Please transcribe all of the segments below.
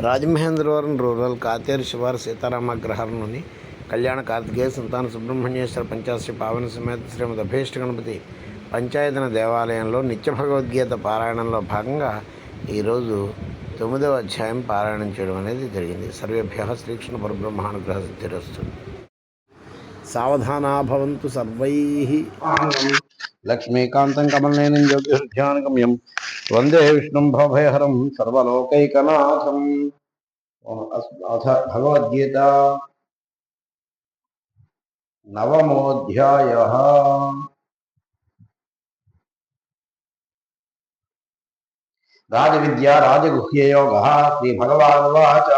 Rajamahendravaram rural Katheru శివారు సీతారామగ్రహారంలోని కళ్యాణ కార్తికేయ సంతాన సుబ్రహ్మణ్యేశ్వర పంచాశ్రీ పావన సమేత శ్రీమద్ అభీష్ట గణపతి పంచాయతన దేవాలయంలో నిత్య భగవద్గీత పారాయణంలో భాగంగా ఈరోజు తొమ్మిదవ అధ్యాయం పారాయణం చేయడం అనేది జరిగింది. సర్వేభ్య శ్రీకృష్ణ పరబ్రహ్మానుగ్రహ సిద్ధిరస్తు. సావధానా భవంతు సర్వై. లక్ష్మీకాంతం కమలనేనం యోగ్యహృధ్యానగమ్యం వందే విష్ణుం భవభయహరం సర్వలోకైకనాథం అథ భగవద్గీత నవమోऽధ్యాయ రాజవిద్యా రాజగుహ్యయోగ శ్రీభగవానువాచ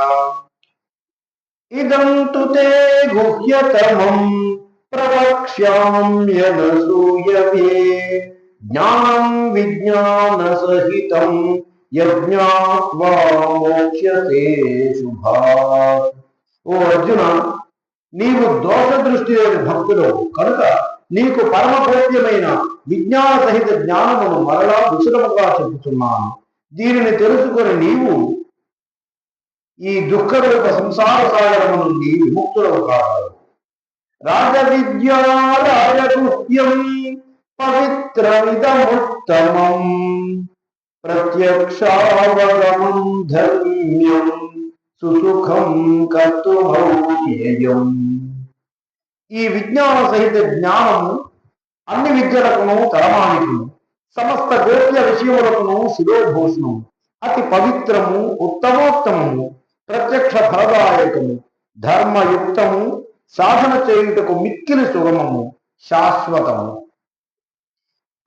ఇదం తు తే గుహ్యతమం ప్రవక్ష్యామ్యనసూయవే జ్ఞానం విజ్ఞాన సహితం యజ్ఞాత్వా మోక్ష్యతే శుభాత్ ఓ అర్జున నీవు దోష దృష్టి లేని భక్తుడు కనుక నీకు పరమ విజ్ఞాన సహిత జ్ఞానమును మరలా విశదముగా చెబుతున్నాను దీనిని తెలుసుకొని నీవు ఈ దుఃఖరూప సంసార సాగరము నుండి విముక్తుడవు రాజ రాజవిద్యా రాజగుహ్యం పవిత్రమిదముత్తమం ప్రత్యక్షావగమం ధర్మ్యం సుసుఖం కర్తుమౌయేయం ఈ విజ్ఞాన సహిత జ్ఞానము అన్ని విద్యలకును తలమానికును సమస్త గోప్య విషయములకును శిరోభూషణము. అతి పవిత్రము ఉత్తమోత్తమము ప్రత్యక్ష ఫలదాయకము ధర్మయుక్తము సాధన చేయుటకు మిక్కిలి సుగమము శాశ్వతము.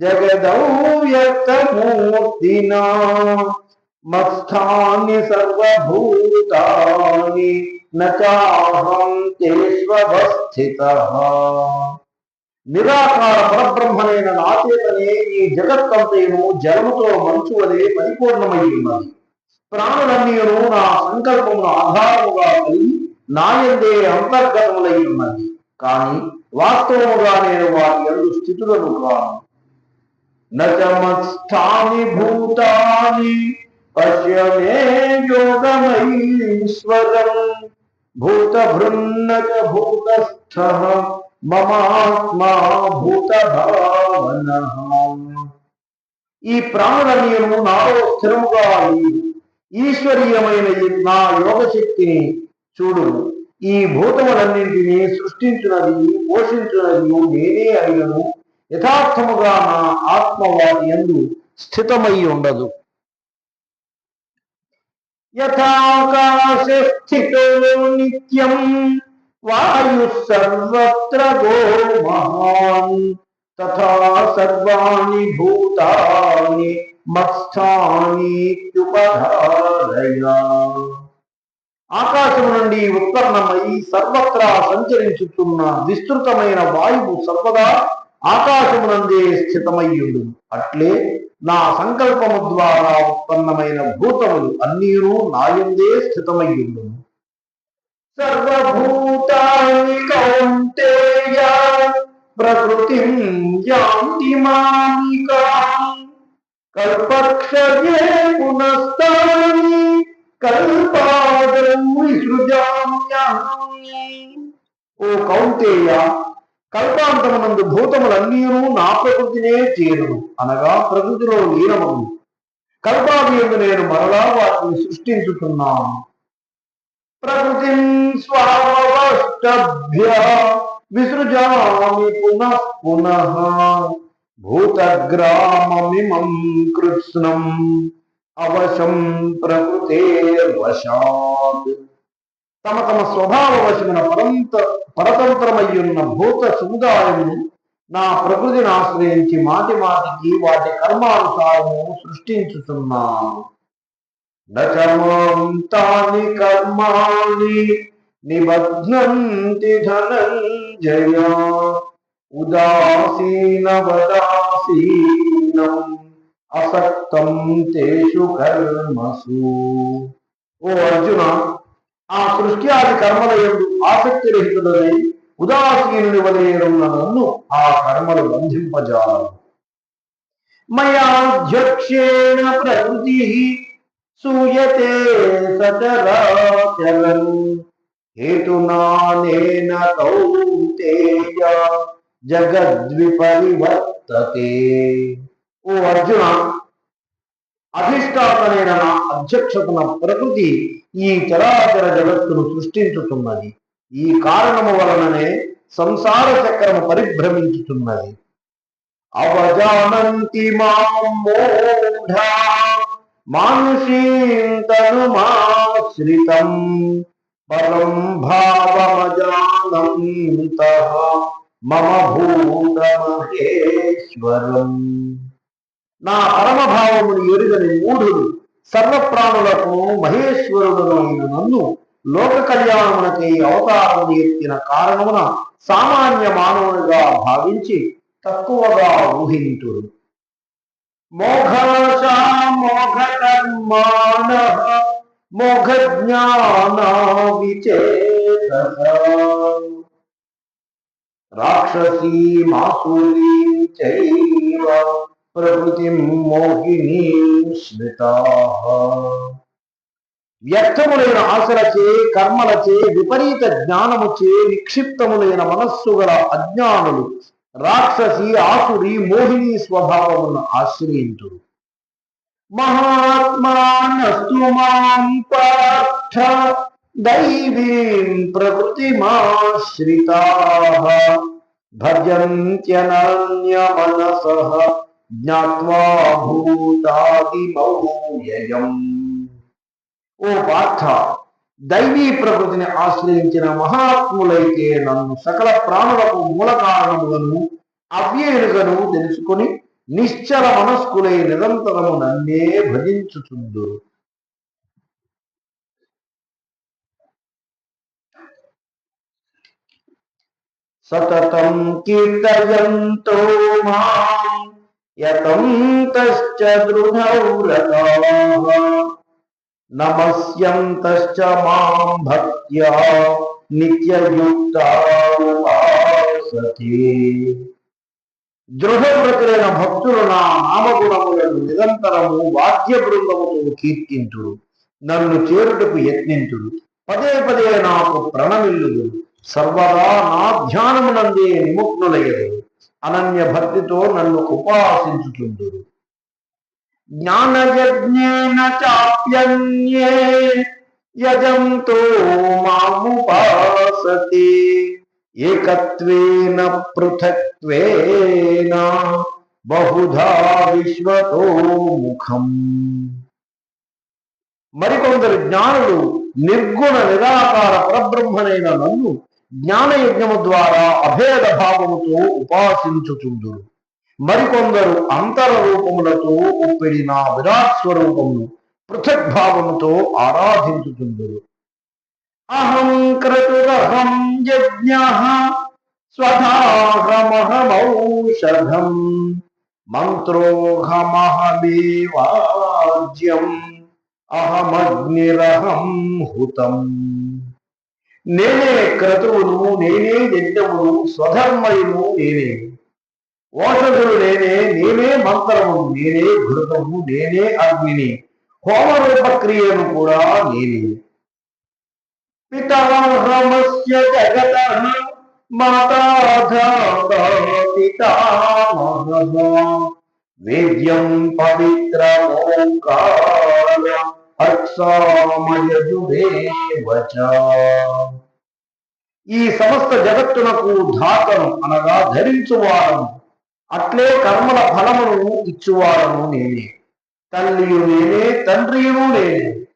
జగదౌవ్యక్తమూర్తినా మత్స్థాని సర్వభూతాని నాహం తేష్వస్థిత నిరాకార పరబ్రహ్మనైన నాచేతనే ఈ జగత్తంతయును జలముతో మంచు వలె పరిపూర్ణమై ఉన్నది ప్రాణులన్నీయును నా సంకల్పమును ఆధారముగా కలిగి నాయందే అంతర్గతములై ఉన్నది కానీ వాస్తవముగా నేను వారి ఎందు స్థితులను కాను. నచమస్థాని భూతాని పశ్యమే యోగమైశ్వరం భూత భృన్నక భూతస్థ మమాత్మా భూత భావన ఈ ప్రాణనీయము నాలో స్థిరముగా ఈశ్వరీయమైన నా యోగశక్తిని చూడు. ఈ భూతములన్నింటినీ సృష్టించినది పోషించినది నేనే అయినను యథార్థముగా నా ఆత్మ వారి ఎందు స్థితమై ఉండదు. యథాకాశ స్థితో నిత్యం వాయు సర్వత్ర గో మహాన్ తథా సర్వాణి భూతాని మత్స్థానీత్యుపధారయా ఆకాశము నుండి ఉత్పన్నమై సర్వత్రా సంచరించుతున్న విస్తృతమైన వాయువు సర్వదా ఆకాశమునందే స్థితమయ్యుడు. అట్లే నా సంకల్పము ద్వారా ఉత్పన్నమైన భూతములు అన్నీను నాయందే స్థితమయ్యుడు. సర్వభూతాన్ని కౌంటేయ ప్రకృతిం యాంతి కల్పక్షయే పునస్తాని కల్పాదం విసృజామ్యహం. ఓ కౌంటేయ కల్పాంతమునందు భూతములన్నీను నా ప్రకృతినే చేరును. అనగా ప్రకృతిలో లీనమను కల్పాదియందు నేను మరలా వాటిని సృష్టించుతున్నాను ప్రకృతి స్వావష్టభ్య విసృజామి పునః పునః భూతగ్రామమిమం కృత్స్నం అవశం ప్రకృతే వశాత్. తమ తమ స్వభావ వశమున పరంత పరతంత్రమయ్యున్న భూత సముదాయమును నా ప్రకృతిని ఆశ్రయించి మాటి మాటికి వాటి కర్మానుసారము సృష్టించుతున్నాను నచమాం కర్మాణి నిబధ్నంతి ధనంజయ ఉదాసీనవదాసీనం అసక్తం తేషు కర్మసు. ఓ అర్జున ఆ సృష్టి ఆది కర్మల ఎందు ఆసక్తి రహితుడై ఉదాసీనుని వలయనున్న నన్ను ఆ కర్మలు బంధింపజాలవు. మయాధ్యక్షేణ ప్రకృతి సూయతే సచరాచరం హేతునానేన కౌంతేయ జగద్విపరివర్తతే. ఓ అర్జున అధిష్టాతనైన నా అధ్యక్షతన ప్రకృతి ఈ చరాచర జగత్తును సృష్టించుతున్నది. ఈ కారణము వలననే సంసార చక్రము పరిభ్రమించుతున్నది. అవజానంతి మాం మూఢా పరం భావమజానంత మమ భూతమహేశ్వరం. నా పరమభావముని ఎరుగని మూఢుడు సర్వప్రాణులకు మహేశ్వరుడు నన్ను లోక కళ్యాణమునకై అవతారమును ఎత్తిన కారణమున సామాన్య మానవునిగా భావించి తక్కువగా ఊహింతుడు మోఘాశ మోఘ జ్ఞాన విచేత రాక్షసీ మాసూరీ చై ప్రకృతి మోహిని స్మృతా. వ్యర్థములైన ఆశలచే కర్మలచే విపరీత జ్ఞానముచే నిక్షిప్తములైన మనస్సు గల అజ్ఞానులు రాక్షసి ఆసురి మోహిని స్వభావమును ఆశ్రయించుడు మహాత్మానస్తు మాం పాఠ దైవీం ప్రకృతిమాశ్రితా. భజంత్యనన్య మనసః జ్ఞాత్వా భూతాదిమౌయయం ఓ పార్థ దైవీ ప్రకృతిని ఆశ్రయించిన మహాత్ములైతే నన్ను సకల ప్రాణులకు మూల కారణములను అవ్యయులుగను తెలుసుకొని నిశ్చల మనస్కులై నిరంతరము నన్నే భజించుచుందురు సతతం కీర్తయంతో మాం యతంతశ్చ దృఢవ్రతాః నమస్యంతశ్చ మాం భక్త్యా నిత్యయుక్తా ఉపాసతే దృఢవ్రతులైన భక్తులు నా నామగుణములను నిరంతరము వాద్య బృందముతో కీర్తించుడు నన్ను చేరుటకు యత్నించుడు పదే పదే నాకు ప్రణమిల్లుడు సర్వదా నా ధ్యానమునందే నిమగ్నులయ్యదు అనన్య భక్తితో నన్ను ఉపాసించుచుందురు జ్ఞానయజ్ఞేన చాప్యన్యే యజంతో మాముపాసతే ఏకత్వేన పృథక్వేన బహుధా విశ్వతో ముఖం. మరికొందరు జ్ఞానులు నిర్గుణ నిరాకార పరబ్రహ్మనైన నన్ను జ్ఞానయజ్ఞము ద్వారా అభేద భావముతో ఉపాసించుచుందురు మరికొందరు అంతర రూపములతో ఉప్పిడి విరాట్ స్వరూపమును పృథక్ భావముతో ఆరాధించుచుందురు అహం క్రతురహం యజ్ఞ స్వధాహమహమౌషధం మంత్రోహమహమేవాజ్యం అహమగ్నిరహం హుతం. నేనే క్రతువును నేనే యజ్ఞమును స్వధర్మయును నేనే. ఓషధులు నేనే నేనే మంత్రము నేనే ఘృతము నేనే అగ్నిని. హోమరూపక్రియను కూడా నేనే. పితామహమస్య జగత మాతాధాతా వేద్యం పవిత్రమోంకార అక్షామయజుదేవచ ఈ సమస్త జగత్తునకు ధాతను అనగా ధరించువాడను అట్లే కర్మల ఫలమును ఇచ్చువాడను నేనే. తల్లియు నేనే తండ్రియును నేనే.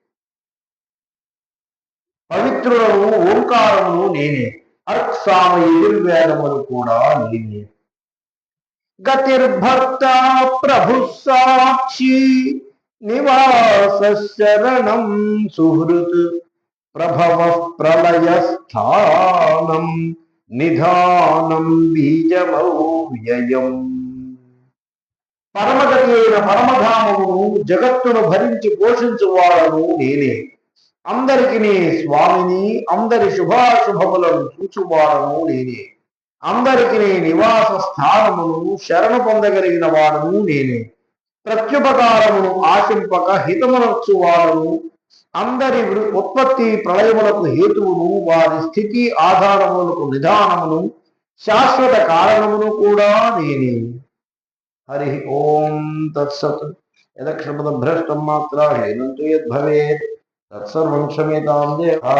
పవిత్రులను ఓంకారమును నేనే. అర్క్సామ ఎదుర్వేదములు కూడా నేనే. గతిర్భర్త ప్రభు సాక్షి నివాసశరణం సుహృత్ ప్రభవ ప్రళయస్థానం నిధానం బీజమౌవ్యయం. పరమగతి అయిన పరమధామమును జగత్తును భరించి పోషించువాడను నేనే. అందరికి నీ స్వామిని అందరి శుభాశుభములను చూచువాడను నేనే. అందరికి నీ నివాస స్థానమును శరణు పొందగలిగిన వాడను నేనే. ప్రత్యుపకారమును ఆశింపక హితమునొచ్చువాడను అందరి వృ- ఉత్పత్తి ప్రళయములకు హేతువును వారి స్థితి ఆధారములకు నిధానమును శాశ్వత కారణమును కూడా నేనే. హరి ఓం తత్సత్. యదక్షపద భ్రష్టం మాత్ర హేనంతు యద్భవేత్. తత్సర్వం క్షమ్యతాం దేవా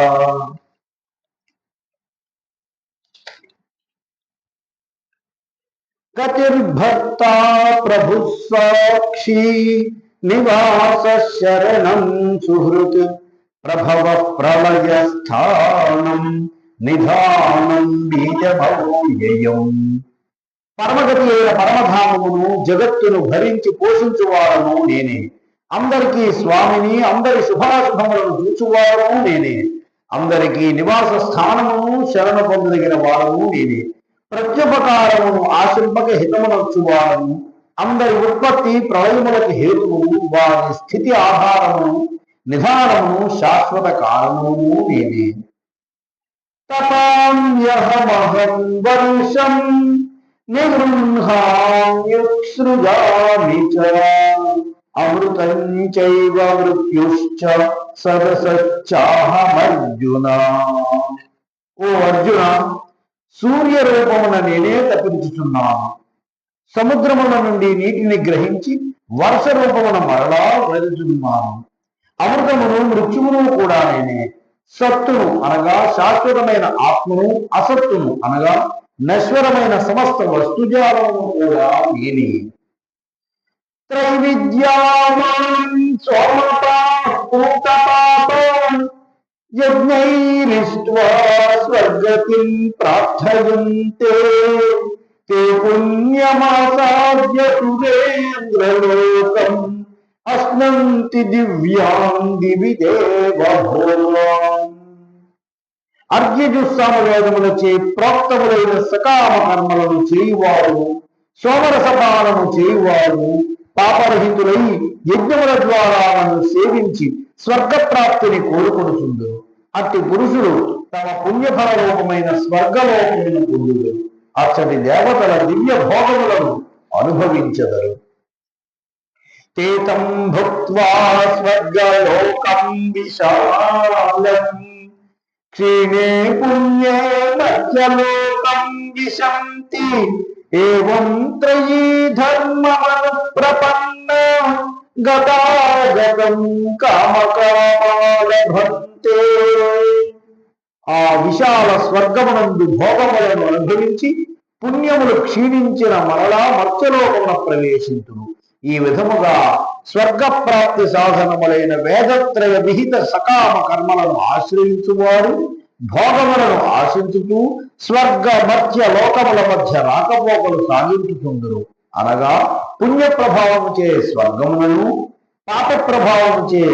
గతిర్భర్తా ప్రభు సాక్షి నివాస శరణం సుహృత్ ప్రభవ ప్రళయ స్థానం నిధానం బీజభవ్యయం పరమగతి అయిన పరమధామమును జగత్తును భరించి పోషించువాడను నేనే. అందరికీ స్వామిని అందరి శుభాశుభములను చూచువాడను నేనే. అందరికీ నివాస స్థానమును శరణ పొందదగిన వాడను నేనే. ప్రత్యుపకారమును ఆశింపక హితమునొచ్చువాడను అందరి ఉత్పత్తి ప్రళయములకు హేతువును వారి స్థితి ఆధారమును నిధానమును శాశ్వత కారణమును నేనే తపామ్యహమహం వర్షం నిగృహామ్యుత్సృజామి చ అమృతం చైవ మృత్యుశ్చ సదసచ్చాహమర్జున ఓ అర్జున సూర్య రూపమున నేనే తప్పించుచున్నాను సముద్రముల నుండి నీటిని గ్రహించి వర్ష రూపమున మరలా వెలుచున్నాను అమృతమును మృత్యువును కూడా నేనే. సత్తును అనగా శాశ్వతమైన ఆత్మను అసత్తును అనగా నశ్వరమైన సమస్త వస్తుజాలమును కూడా నేనే. త్రైవిద్యామాన్ సోమపాపూతపాపం యజ్ఞైరిష్ట్వా స్వర్గతిం అశ్నంతి దివ్యాం దివి అర్ఘ్యజుస్సామ వేదములచే ప్రోక్తములైన సకామ కర్మలను చేయువారు సోమరసపానము చేయువారు పాపరహితులై యజ్ఞముల ద్వారా నన్ను సేవించి స్వర్గప్రాప్తిని కోరుకుంటుందో అట్టి పురుషుడు తమ పుణ్యఫల రూపమైన స్వర్గలోకమైన పురుడు అచ్చటి దేవతల దివ్య భోగములను అనుభవించదరు. తేతం భుక్త్వా స్వర్గలోకం విశాలం. క్షీణే పుణ్యే మధ్యలోకం విశంతి. ఏం త్రయీ ధర్మమను ప్రపన్న గతాగతం కామకామాలభంతే ఆ విశాల స్వర్గమునందు భోగములను అనుభవించి పుణ్యములు క్షీణించిన మరలా మత్స్యలోకమున ప్రవేశించును ఈ విధముగా స్వర్గ ప్రాప్తి సాధనములైన వేదత్రయ విహిత సకామ కర్మలను ఆశ్రయించువాడు భోగములను ఆశించుతూ స్వర్గ మధ్య లోకముల మధ్య రాకపోకలు సాగించుతుందరు అనగా పుణ్య ప్రభావము చే స్వర్గములను పాప ప్రభావము చే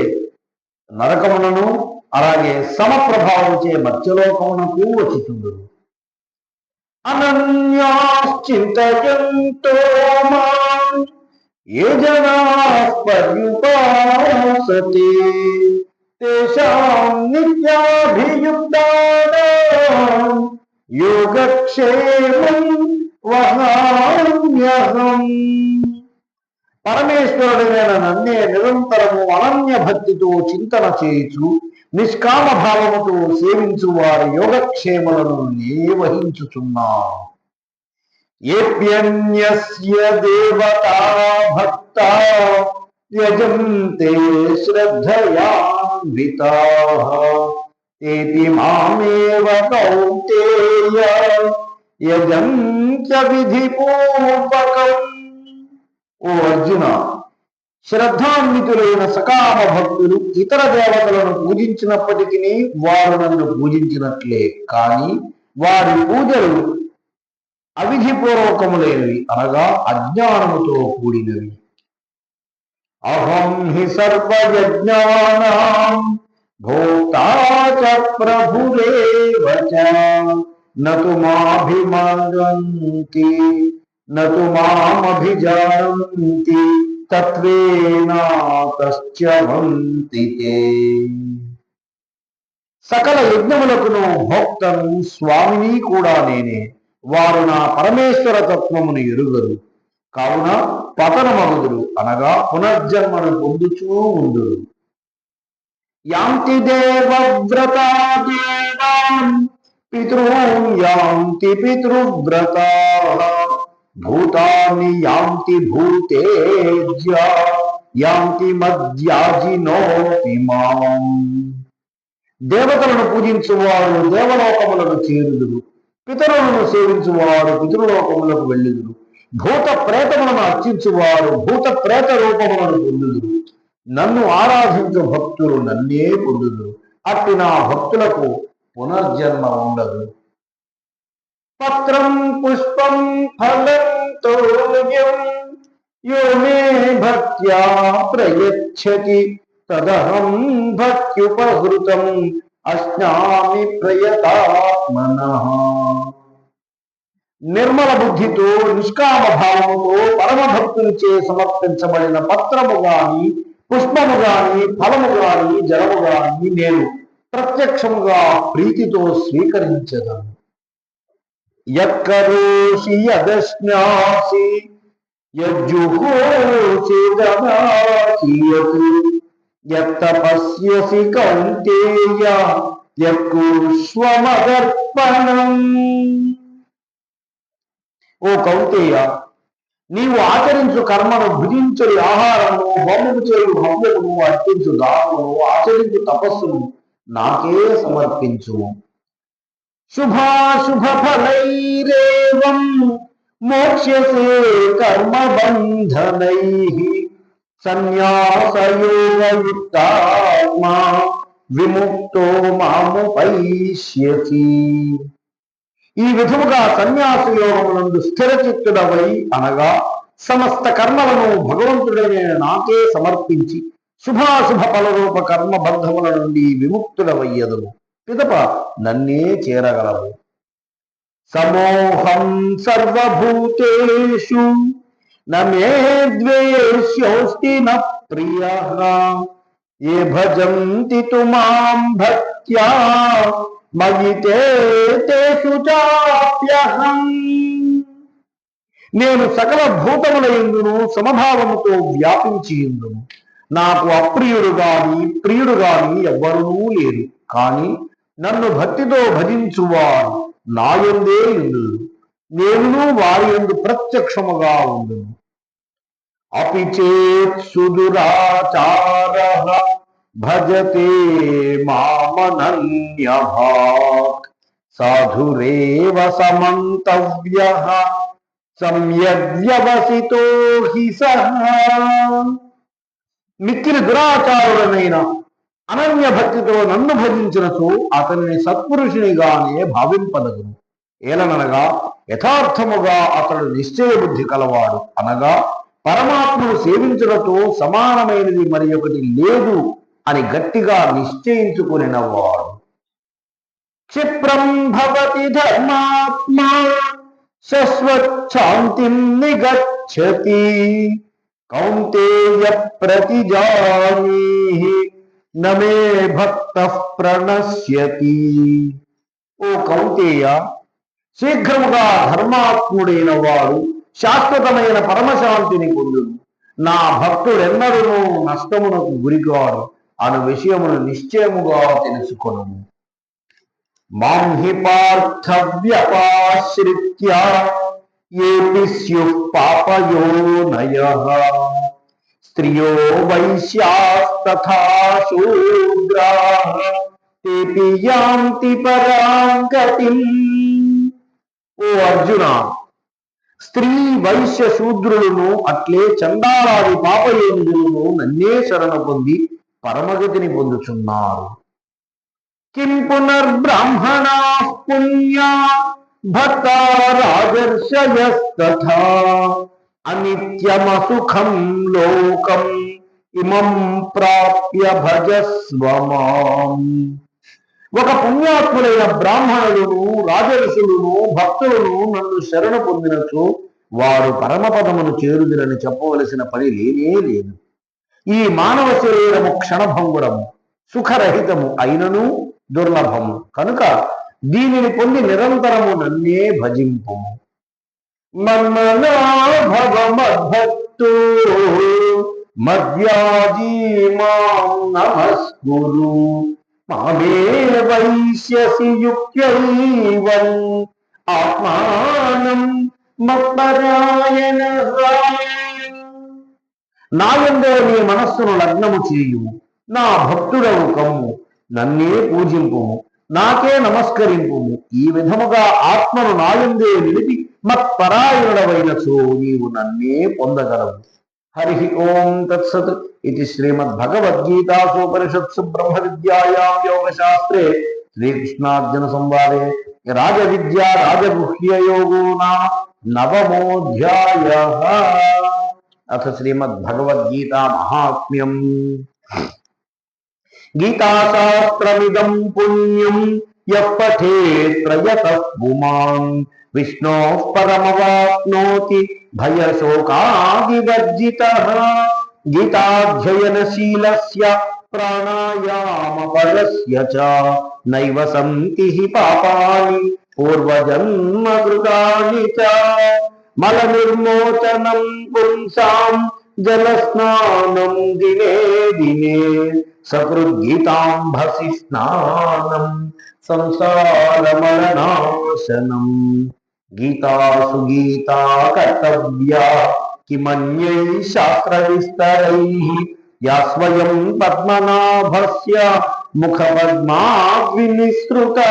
నరకములను అలాగే సమ ప్రభావం చే మధ్యలోకమునకు వచ్చుతుందరు అనన్యాశ్చింతయంతో మాం ఏ జనా పర్యుపాసతే తేషాం నిత్యాభియుక్తానాం యోగక్షేమం వహామ్యహం. పరమేశ్వరుడైన నన్నే నిరంతరము అనన్య భక్తితో చింతన చేయుచు నిష్కామ భావముతో సేవించు వారి యోగక్షేమలను నే ఏప్యన్యస్య దేవతా భక్త యజంతే శ్రద్ధయాన్విత. ఏపి మామేవ కౌంతేయ యజంత్య విధిపూర్వకం. ఓ అర్జున శ్రద్ధాన్వితులైన సకామ భక్తులు ఇతర దేవతలను పూజించినప్పటికీ వారు నన్ను పూజించినట్లే. కానీ వారి పూజలు అవిధిపూర్వకములైనవి అనగా అజ్ఞానముతో కూడినవి. అహం హి సర్వయజ్ఞాన భోక్తా చ ప్రభురేవ నతు మాభిమంగంతి నతు మామభిజానంతి. తత్వేనాతశ్చవంతి తే. సకల యజ్ఞములకును భోక్తను స్వామిని కూడా నేనే. వారు నా పరమేశ్వర తత్వమును ఎరుగరు. కావున పతనమగుదురు అనగా పునర్జన్మను పొందుచూ ఉందురు యాంతి దేవవ్రత దేవాన్ పితృ యాంతి పితృవ్రత భూతాన్ని యాంతి భూతేజ్యా యాంతి మధ్యాజినోపి మాం. దేవతలను పూజించువారు దేవలోకములను చేరుదురు. పితరులను సేవించువారు పితృలోకములకు వెళ్ళుదురు. భూత ప్రేతములను అర్చించువారు భూత ప్రేత రూపములను పొందుదురు. నన్ను ఆరాధించు భక్తులు నన్నే పొందుదురు. అట్టి నా భక్తులకు పునర్జన్మ ఉండదు. పత్రం పుష్పం ఫలం తోయం యో మే భక్త్యా ప్రయచ్చతి తదహం భక్త్యుపహృతం అశ్నామి ప్రయతాత్మన నిర్మల బుద్ధితో నిష్కామ భావముతో పరమ భక్తునిచే సమర్పించబడిన పత్రము గాని పుష్పము గాని ఫలము గాని జలము గాని నేను ప్రత్యక్షముగా ప్రీతితో స్వీకరించదను। యక్కరోషి యదశ్నాసి యజ్జుహోషి దదాసియతు యత్తపస్యసి కౌంతేయ యక్కుష్వమదర్పణం ఓ కౌంతేయ నీవు ఆచరించు కర్మను భుజించు ఆహారము హోమము చేయు హవ్యమును అర్పించు దానమును ఆచరించు తపస్సును నాకే సమర్పించు. శుభాశుభ ఫలైరేవం మోక్ష్యసే కర్మ బంధనై సన్యాసయోగయుక్తాత్మా విముక్తో మాముపైష్యసి. ఈ విధముగా సన్యాస యోగమునందు స్థిర చిత్తుడవై అనగా సమస్త కర్మలను భగవంతుడైన నాకే సమర్పించి శుభాశుభ ఫలరూప కర్మ బంధముల నుండి విముక్తుడవయ్యదము పిదప నన్నే చేరగలవు. సమోహం సర్వభూతేషు నమే ద్వేష్యోస్తి న ప్రియ. ఏ భజంతి మాం భక్త్యా మగితే తేషు చాప్యహం. నేను సకల భూతముల ఎందును సమభావముతో వ్యాపించి ఎందును నాకు అప్రియుడు గాని ప్రియుడు గాని ఎవ్వరూ లేరు. కానీ నన్ను భక్తితో భజించువాడు నాయందే ఎందురు నేనును వారి ఎందు ప్రత్యక్షముగా ఉండును. అపి చేత్ సుదురాచార భజతే మామనన్యభాక్. సాధురేవ సమంతవ్య సమ్యవ్యవసితో హి సహ. మిక్కిలి దురాచారుడనైనా అనన్య భక్తితో నన్ను భజించినచు అతనిని సత్పురుషునిగానే భావింపదగును ఏలననగా యథార్థముగా అతడు నిశ్చయ బుద్ధి కలవాడు అనగా పరమాత్మను సేవించడంతో సమానమైనది మరి ఒకటి లేదు అని గట్టిగా నిశ్చయించుకునినవాడు. క్షిప్రం భవతి ధర్మాత్మా శశ్వచ్ఛాంతిం నిగచ్చతి కౌంతేయ నమే భక్త ప్రణశ్యతి. ఓ కౌతేయ శీఘ్రముగా ధర్మాత్ముడైన వాడు శాశ్వతమైన పరమశాంతిని పొందు నా భక్తుడెన్నడూ నష్టమునకు గురికాడు అను విషయమును నిశ్చయముగా తెలుసుకొను మాం హి పార్థ వ్యపాశ్రిత్య ఏపి స్యుః పాపయోనయః. స్త్రియో వైశ్యాస్తథా శూద్రాः తేపి యాంతి పరాం గతిం ఓ అర్జున స్త్రీ వైశ్య శూద్రులను అట్లే చందాలాది పాపయోగులను నన్నే శరణ పొంది పరమగతిని పొందుచున్నారు. కిం పునర్బ్రాహ్మణా పుణ్యా భర్త రాజర్షయస్తథా। అనిత్యమసుఖం లోకం ఇమం ప్రాప్య భజస్వమాం ఒక పుణ్యాత్ములైన బ్రాహ్మణులను రాజర్షులను భక్తులను నన్ను శరణ పొందినచో వారు పరమపదమును చేరుదిరని చెప్పవలసిన పని లేనే లేదు. ఈ మానవ శరీరము క్షణభంగురము సుఖరహితము అయినను దుర్లభము. కనుక దీనిని పొంది నిరంతరము నన్నే భజింపు మన్మనా భవ మద్యాజీ మాం నమస్కురు మామే వైశ్యసి యుక్తైవన్ ఆత్మానం మత్పరాయణ నాయందో నీ మనస్సును లగ్నము చేయు. నా భక్తుడవు కమ్ము. నన్నే పూజింపుము. నాకే నమస్కరింపుము. ఈ విధముగా ఆత్మను నాయందే నిలిపి మత్పరాయణుడవైనచో నీవు నన్నే పొందగలవు. హరి ఓం తత్సత్ ఇది శ్రీమద్భగవద్గీతాసోపనిషత్సు బ్రహ్మ విద్యాయాం యోగశాస్త్రే శ్రీకృష్ణార్జున సంవాదే రాజ విద్యా రాజగుహ్యయోగో నామ నవమోధ్యాయ. అథ శ్రీమద్భగవద్గీత మహాత్మ్యం గీతాశాస్త్రమిదం పుణ్యం యః త్రయత పుమాన్ विष्णोः परमवाप्नोति, भयशोकादिवर्जितः। गीताध्ययनशीलस्य प्राणायामपरस्य च नैव सन्ति हि पापानि पूर्वजन्मकृतानि च। मलनिर्मोचनं पुंसां, जलस्नानं दिने दिने, सकृद्गीताम्भसि संसार संसारमरणाशनम् गीता सुगीता कर्तव्या किम शास्त्र विस्तर या स्वयं पद्मनाभ से पद्मनाभस्य मुखपद्माविनिसृता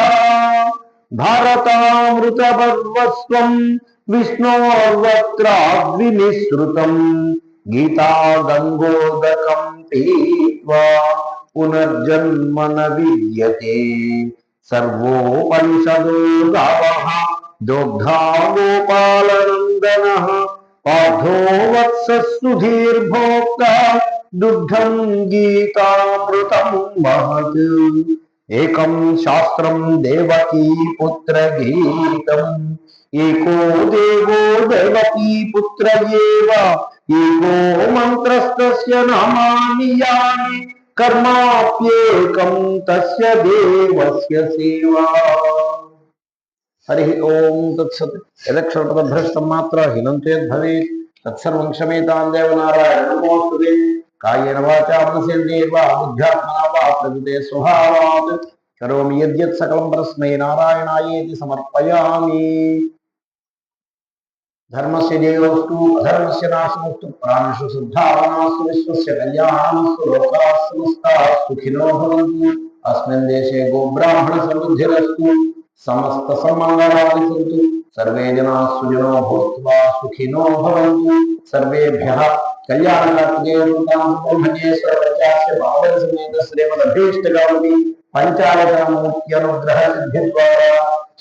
भारतामृतपर्वस्वम् विष्णोर्वक्त्राद्विनिसृतम् गीता गङ्गोदकम् पीत्वा पुनर्जन्म न विद्यते। सर्वोपनिषदो गावः दुग्धा गोपालनन्दनः पाठो वत्सस्तुधीर्भोक्ता दुग्धं गीतामृतं महत् एकम शास्त्रं देवकी पुत्र पुत्रगीतम् एको देवो देवकी पुत्र एव एको मंत्रस्तस्य नामानि यानि। कर्माप्येकं तस्य देवस्य सेवा। हरिः ॐ तत्सत् यदक्षरपदभ्रष्टमात्र हिनं चेद्भवेत् तत्सर्वं क्षमेतां देवनारायण नमोस्तुते कायेन वाचा मनसेन्द्रियैव बुद्ध्यात्मना वा प्रकृते स्वभावात्। करोमि यद्यत् सकलं परस्मै नारायणायेति समर्पयामि। धर्मस्य जयोस्तु अधर्मस्य नाशमस्तु प्राणस्य सद्भावनास्तु विश्वस्य कल्याणमस्तु लोकाः समस्ताः सुखिनो भवन्तु। अस्मिन् देशे गोब्राह्मणसमृद्धिरस्तु సమస్త సన్మంగళాని సంతు సర్వే జనా సుజనో భూత్వా సుఖినో భవంతు సర్వేభ్యः కళ్యాణకార్తికేయోన్మన్యేశ్వర ప్రచాస్య భావన సమేత శ్రీమదభీష్టగామి పంచాయతమూర్త్యనుగ్రహ సిద్ధి ద్వారా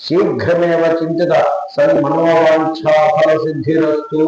శీఘ్రమేవ చింతిత సన్మనోవాంఛా ఫల సిద్ధిరస్తు